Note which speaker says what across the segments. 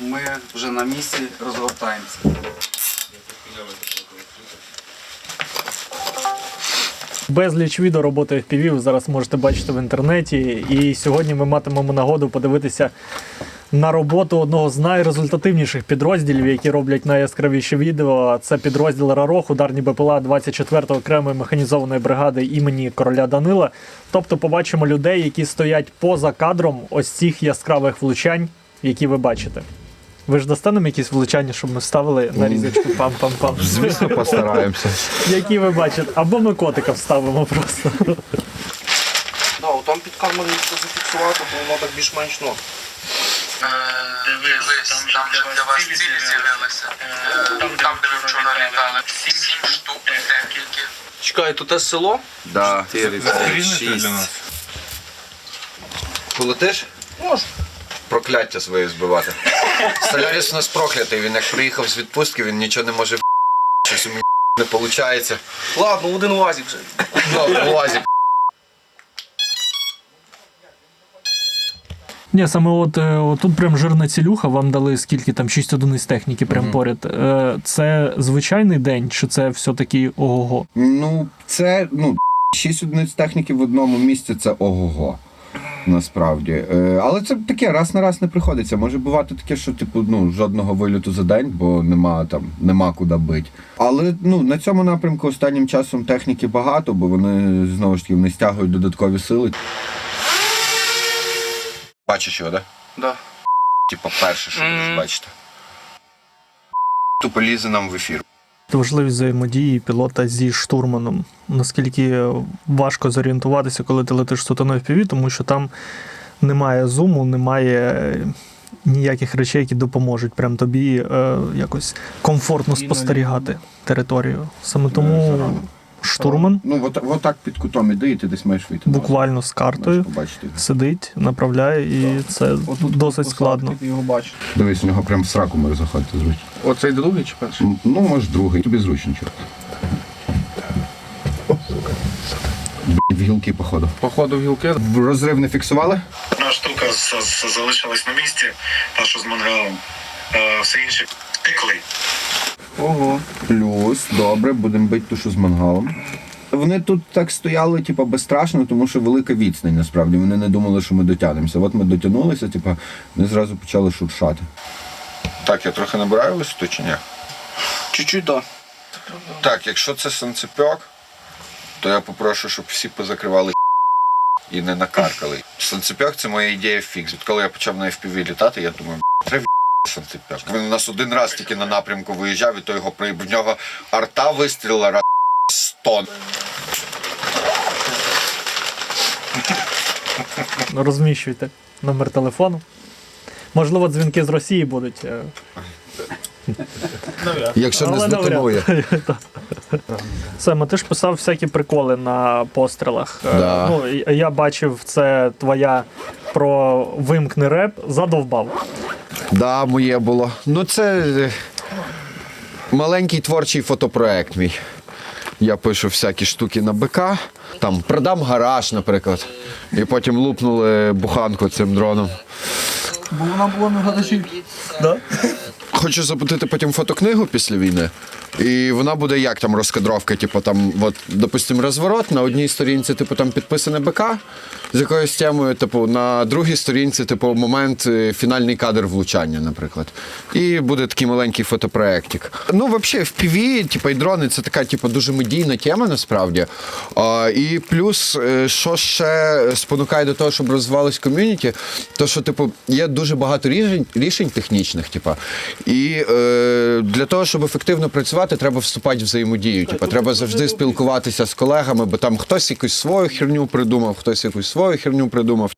Speaker 1: Ми вже на місці розгортаємося.
Speaker 2: Безліч відео роботи FPV ви зараз можете бачити в інтернеті. І сьогодні ми матимемо нагоду подивитися на роботу одного з найрезультативніших підрозділів, які роблять найяскравіші відео. Це підрозділ Рарох, ударні БПЛА 24-ї окремої механізованої бригади імені короля Данила. Тобто побачимо людей, які стоять поза кадром ось цих яскравих влучань, які ви бачите. Ви ж дасте нам якісь влучання, щоб ми вставили на різочку пам-пам-пам.
Speaker 3: Звісно, постараємося.
Speaker 2: Які ви бачите, або ми котика вставимо просто.
Speaker 4: Да, там під камерою це зафіксувати, то воно так більш-менш ну.
Speaker 5: Дивись, там для вас цілі з'явилися. Там, де ви вчора літали. Сім штук, декілька.
Speaker 4: Чекай, то те село?
Speaker 3: Да.
Speaker 4: 4, 5, 6.
Speaker 3: Полетиш?
Speaker 4: Можу.
Speaker 3: Прокляття своє збивати. Соляріс у нас проклятий. Він як приїхав з відпустки, він нічого не може щось у мене не виходить.
Speaker 4: Ладно, один УАЗик вже.
Speaker 3: Ну, лазі.
Speaker 2: Ні, саме от, е, от тут прям жирна цілюха, вам дали скільки там 6 одиниць техніки прям поряд. Е, Це звичайний день, чи це все-таки ого-го?
Speaker 6: Ну, це ну, шість одиниць техніки в одному місці це ого-го. Насправді. Е, але це таке раз на раз не приходиться. Може бувати таке, що типу ну жодного вильоту за день, бо нема там, нема куди бити. Але ну на цьому напрямку останнім часом техніки багато, бо вони знову ж таки вони стягують додаткові сили.
Speaker 3: Бачиш його, да?
Speaker 4: Да.
Speaker 3: Типа перше, що будеш бачити. Тупо лізе нам в ефір.
Speaker 2: Важливість взаємодії пілота зі штурманом. Наскільки важко зорієнтуватися, коли ти летиш сутаною FPV, тому що там немає зуму, немає ніяких речей, які допоможуть прям тобі е, якось комфортно спостерігати територію. Саме тому штурман
Speaker 6: Ну, от, от так під кутом іди, і ти десь маєш вийти.
Speaker 2: буквально з картою
Speaker 6: побачити.
Speaker 2: сидить, направляє, і це досить складно.
Speaker 4: Його.
Speaker 6: Дивись, у нього прям в сраку може заходити зручно.
Speaker 4: Оцей другий чи перший?
Speaker 6: Ну, може, другий, тобі зручно чого. В гілки, походу.
Speaker 4: Походу в гілки.
Speaker 6: Розрив не фіксували?
Speaker 7: Одна штука з- з- залишилась на місці, та що з мангалом. Е, Все інше текли.
Speaker 4: Ого.
Speaker 6: Плюс, добре, будемо бити тушу з мангалом. Вони тут так стояли, типу, безстрашно, тому що велика відстань насправді. Вони не думали, що ми дотягнемося. От ми дотягнулися, типу, вони зразу почали шуршати.
Speaker 3: Так, я трохи набираю висоту чи ні?
Speaker 4: Чуть-чуть, да.
Speaker 3: Так, якщо це санцепьок, то я попрошу, щоб всі позакривали і не накаркали. Санцепьок це моя ідея фікс. От коли я почав на FPV літати, я думаю, треба санцепьок. Він у нас один раз тільки на напрямку виїжджав, і то його при в нього арта вистрілила раз 100.
Speaker 2: Розміщуйте номер телефону. Можливо, дзвінки з Росії будуть. е,
Speaker 3: Якщо
Speaker 2: Але навряд. Сема, ти ж писав всякі приколи на пострілах. Е,
Speaker 3: Да.
Speaker 2: Ну, і- я бачив, це твоя про вимкни реп, задовбав.
Speaker 3: Да, моє було. Ну, це е, маленький творчий фотопроект мій. Я пишу всякі штуки на БК, там продам гараж, наприклад. І потім лупнули буханку цим дроном.
Speaker 4: Бо вона була на глядачі.
Speaker 3: Хочу запустити потім фотокнигу після війни. І вона буде як там розкадровка, типу там, от, допустим, розворот, на одній сторінці, типу, там підписане БК з якоюсь темою, типу, на другій сторінці, типу, момент е, фінальний кадр влучання, наприклад. І буде такий маленький фотопроектик. Ну, взагалі, в PV, типу, і дрони це така, типу, дуже медійна тема насправді. А, і плюс, е, що ще спонукає до того, щоб розвивалось ком'юніті, то що, типу, є дуже багато рішень, рішень технічних, типу. Е, для того, щоб ефективно працювати, треба вступати в взаємодію. Типу, треба завжди спілкуватися з колегами, бо там хтось якусь свою херню придумав, хтось якусь свою херню придумав.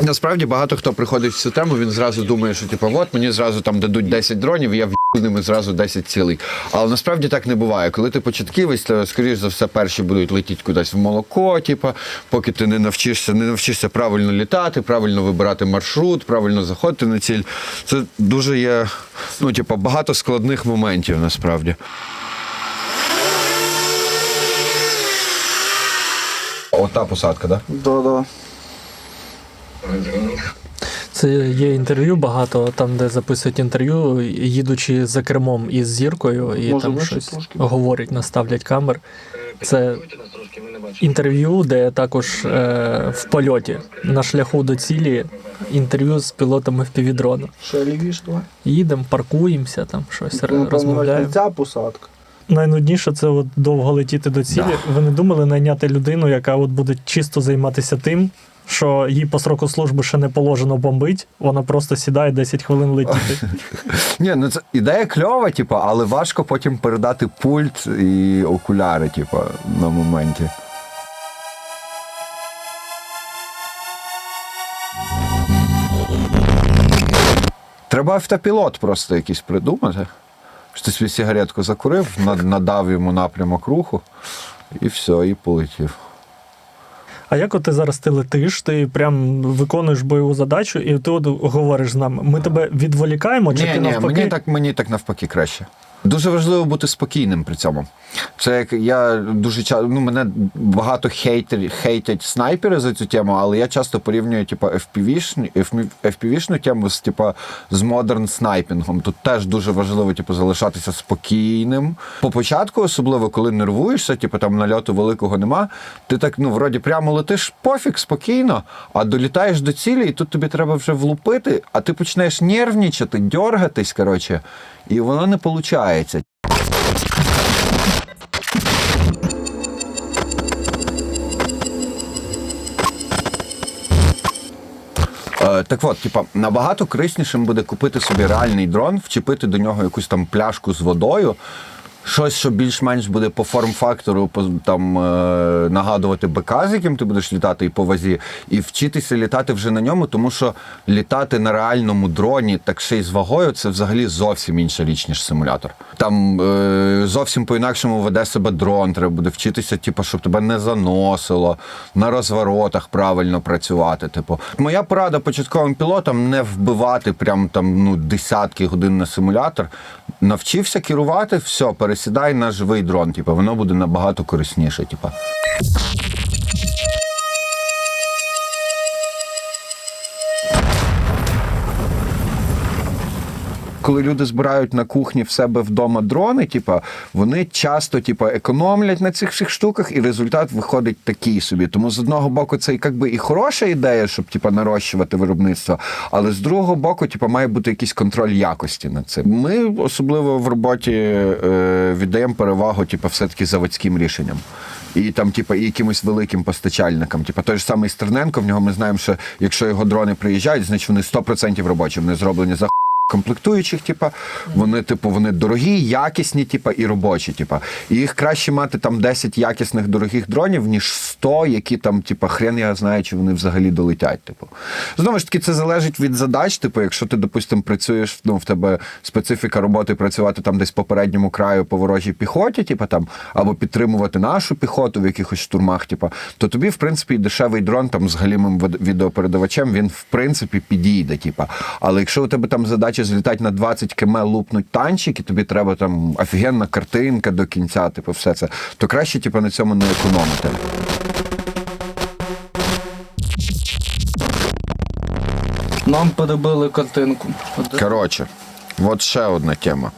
Speaker 3: Насправді багато хто приходить в цю тему, він зразу думає, що типу, от мені зразу там дадуть 10 дронів, і я з ними зразу 10 цілий. Але насправді так не буває. Коли ти початківець, то, скоріш за все, перші будуть летіти кудись в молоко, типу, поки ти не навчишся, не навчишся правильно літати, правильно вибирати маршрут, правильно заходити на ціль. Це дуже є ну, типу, багато складних моментів насправді. Ота посадка, так?
Speaker 4: Да? Да, да.
Speaker 2: Це є інтерв'ю багато, там, де записують інтерв'ю, їдучи за кермом із зіркою, і
Speaker 4: Може,
Speaker 2: там щось
Speaker 4: трошки?
Speaker 2: говорять, наставлять камер. Це інтерв'ю, де також е, в польоті на шляху до цілі інтерв'ю з пілотами впівдрона.
Speaker 4: Ще лівіше давай.
Speaker 2: Їдемо, паркуємося, там щось розмовляємо.
Speaker 4: Ця посадка.
Speaker 2: Найнудніше це от довго летіти до цілі. Ви не думали найняти людину, яка от буде чисто займатися тим, що їй по сроку служби ще не положено бомбить, вона просто сідає 10 хвилин летіти.
Speaker 3: Ні, ну це ідея кльова, типу, але важко потім передати пульт і окуляри, типу, на моменті. Треба автопілот просто якийсь придумати. Що собі сигаретку закурив, надав йому напрямок руху, і все, і полетів.
Speaker 2: А як от ти зараз ти летиш, ти прям виконуєш бойову задачу, і ти от говориш з нами. Ми тебе відволікаємо, чи
Speaker 3: Ні,
Speaker 2: ти
Speaker 3: ні,
Speaker 2: навпаки?
Speaker 3: мені так, мені так навпаки краще. Дуже важливо бути спокійним при цьому. Це як я дуже часто, ну мене багато хейтер, хейтять снайпери за цю тему, але я часто порівнюю типу, FPV-шну, FPV-шну тему з типу, з модерн снайпінгом. Тут теж дуже важливо типу, залишатися спокійним. По початку, особливо коли нервуєшся, типу там нальоту великого нема, ти так ну вроді прямо летиш пофіг, спокійно, а долітаєш до цілі, і тут тобі треба вже влупити, а ти почнеш нервничати, дергатись, коротше, і воно не виходить. Е, так от, типа, набагато кориснішим буде купити собі реальний дрон, вчепити до нього якусь там пляшку з водою. Щось, що більш-менш буде по форм-фактору там, е, нагадувати БК, з яким ти будеш літати і по вазі, і вчитися літати вже на ньому, тому що літати на реальному дроні, так ще й з вагою, це взагалі зовсім інша річ, ніж симулятор. Там е, зовсім по-інакшому веде себе дрон, треба буде вчитися, типу, щоб тебе не заносило, на розворотах правильно працювати. Типу, моя порада початковим пілотам не вбивати прям там ну десятки годин на симулятор. Навчився керувати, все, пересідай на живий дрон. Типу, воно буде набагато корисніше. Типу. Коли люди збирають на кухні в себе вдома дрони, типа, вони часто типа, економлять на цих всіх штуках, і результат виходить такий собі. Тому з одного боку, це якби і хороша ідея, щоб типа, нарощувати виробництво, але з другого боку, типа, має бути якийсь контроль якості над цим. Ми особливо в роботі е, віддаємо перевагу, типа, все-таки заводським рішенням. І там, типа, і якимось великим постачальникам. Типа той ж самий Стерненко, в нього ми знаємо, що якщо його дрони приїжджають, значить вони 100% робочі, вони зроблені за комплектуючих, типа, вони, типу, вони дорогі, якісні, типа, і робочі. Типа. І їх краще мати там 10 якісних дорогих дронів, ніж 100, які там, типа, хрен я знаю, чи вони взагалі долетять. Типу. Знову ж таки, це залежить від задач. Типу, якщо ти, допустимо, працюєш, ну, в тебе специфіка роботи працювати там десь по передньому краю по ворожій піхоті, типу, там, або підтримувати нашу піхоту в якихось штурмах, типу, то тобі, в принципі, дешевий дрон там з галімим відеопередавачем, він в принципі підійде. Типу. Але якщо у тебе там задача злітати на 20 км лупнуть танчик, і тобі треба там офігенна картинка до кінця, типу, все це, то краще типу, на цьому не економити.
Speaker 4: Нам перебили картинку.
Speaker 3: Коротше, от ще одна тема.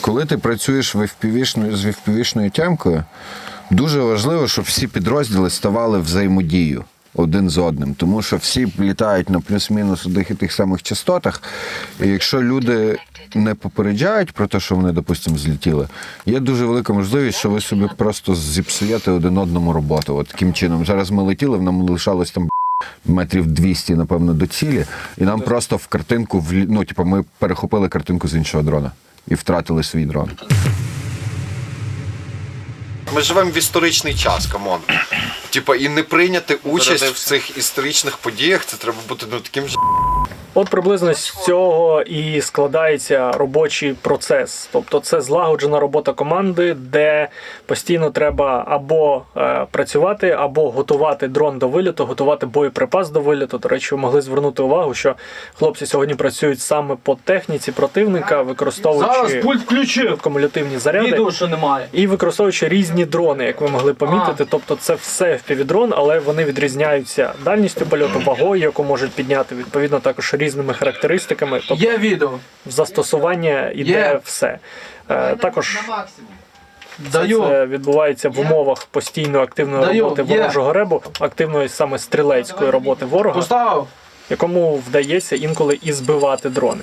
Speaker 3: Коли ти працюєш в з FPV-шною темкою, дуже важливо, щоб всі підрозділи ставали взаємодію один з одним. Тому що всі літають на плюс-мінус одних і тих самих частотах. І якщо люди не попереджають про те, що вони, допустимо, злетіли, є дуже велика можливість, що ви собі просто зіпсуєте один одному роботу. От таким чином. Зараз ми летіли, нам лишалось там метрів 200, напевно, до цілі, і нам просто в картинку ну, типу, ми перехопили картинку з іншого дрона і втратили свій дрон. Ми живемо в історичний час, камон. Типа, і не прийняти участь в цих історичних подіях, це треба бути ну, таким ж
Speaker 2: От приблизно з цього і складається робочий процес. Тобто це злагоджена робота команди, де постійно треба або е, працювати, або готувати дрон до виліту, готувати боєприпас до виліту. До речі, ви могли звернути увагу, що хлопці сьогодні працюють саме по техніці противника, використовуючи
Speaker 8: Зараз пульт включив.
Speaker 2: кумулятивні заряди.
Speaker 8: Що немає.
Speaker 2: І використовуючи різні дрони, як ви могли помітити. Тобто це все FPV-дрон, але вони відрізняються дальністю польоту, вагою, яку можуть підняти, відповідно також різними характеристиками. Тобто
Speaker 8: Є відео.
Speaker 2: в застосування йде
Speaker 8: Є.
Speaker 2: все. Е, також все
Speaker 8: Даю.
Speaker 2: це відбувається в умовах постійно активної
Speaker 8: Даю.
Speaker 2: роботи
Speaker 8: Є.
Speaker 2: ворожого ребу, активної саме стрілецької роботи ворога,
Speaker 8: Поставив.
Speaker 2: якому вдається інколи і збивати дрони.